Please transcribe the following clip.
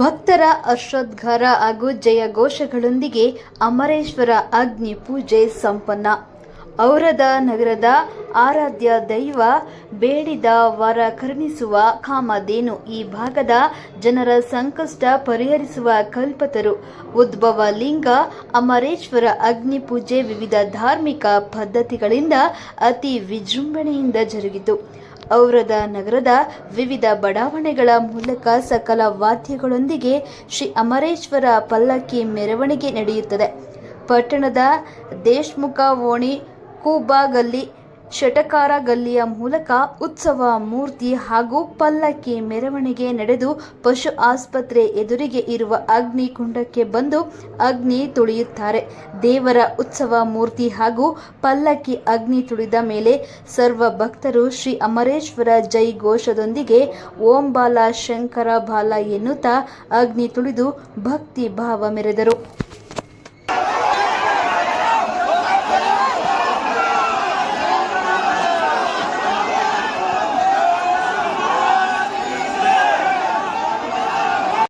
ಭಕ್ತರ ಹರ್ಷೋದ್ಗಾರ ಹಾಗೂ ಜಯಘೋಷಗಳೊಂದಿಗೆ ಅಮರೇಶ್ವರ ಅಗ್ನಿ ಪೂಜೆ ಸಂಪನ್ನ. ಔರದ ನಗರದ ಆರಾಧ್ಯ ದೈವ ಬೇಡಿದ ವರ ಕರುಣಿಸುವ ಕಾಮಧೇನು ಈ ಭಾಗದ ಜನರ ಸಂಕಷ್ಟ ಪರಿಹರಿಸುವ ಕಲ್ಪತರು. ಉದ್ಭವ ಲಿಂಗ, ಅಮರೇಶ್ವರ ಅಗ್ನಿ ಪೂಜೆ ವಿವಿಧ ಧಾರ್ಮಿಕ ಪದ್ಧತಿಗಳಿಂದ ಅತಿ ವಿಜೃಂಭಣೆಯಿಂದ ಜರುಗಿತು. ಔರದ ನಗರದ ವಿವಿಧ ಬಡಾವಣೆಗಳ ಮೂಲಕ ಸಕಲ ವಾದ್ಯಗಳೊಂದಿಗೆ ಶ್ರೀ ಅಮರೇಶ್ವರ ಪಲ್ಲಕ್ಕಿ ಮೆರವಣಿಗೆ ನಡೆಯುತ್ತದೆ. ಪಟ್ಟಣದ ದೇಶ್ಮುಖ ಓಣಿ ಕೂಬಾ ಗಲ್ಲಿ ಶಟಕಾರ ಗಲ್ಲಿಯ ಮೂಲಕ ಉತ್ಸವ, ಮೂರ್ತಿ ಹಾಗೂ ಪಲ್ಲಕ್ಕಿ ಮೆರವಣಿಗೆ ನಡೆದು ಪಶು ಆಸ್ಪತ್ರೆ ಎದುರಿಗೆ ಇರುವ ಅಗ್ನಿ ಕುಂಡಕ್ಕೆ ಬಂದು ಅಗ್ನಿ ತುಳಿಯುತ್ತಾರೆ. ದೇವರ ಉತ್ಸವ, ಮೂರ್ತಿ ಹಾಗೂ ಪಲ್ಲಕ್ಕಿ ಅಗ್ನಿ ತುಳಿದ ಮೇಲೆ ಸರ್ವ ಭಕ್ತರು ಶ್ರೀ ಅಮರೇಶ್ವರ ಜೈ ಘೋಷದೊಂದಿಗೆ ಓಂ ಬಾಲ ಶಂಕರ ಬಾಲ ಎನ್ನುತ್ತಾ ಅಗ್ನಿ ತುಳಿದು ಭಕ್ತಿ ಭಾವ ಮೆರೆದರು.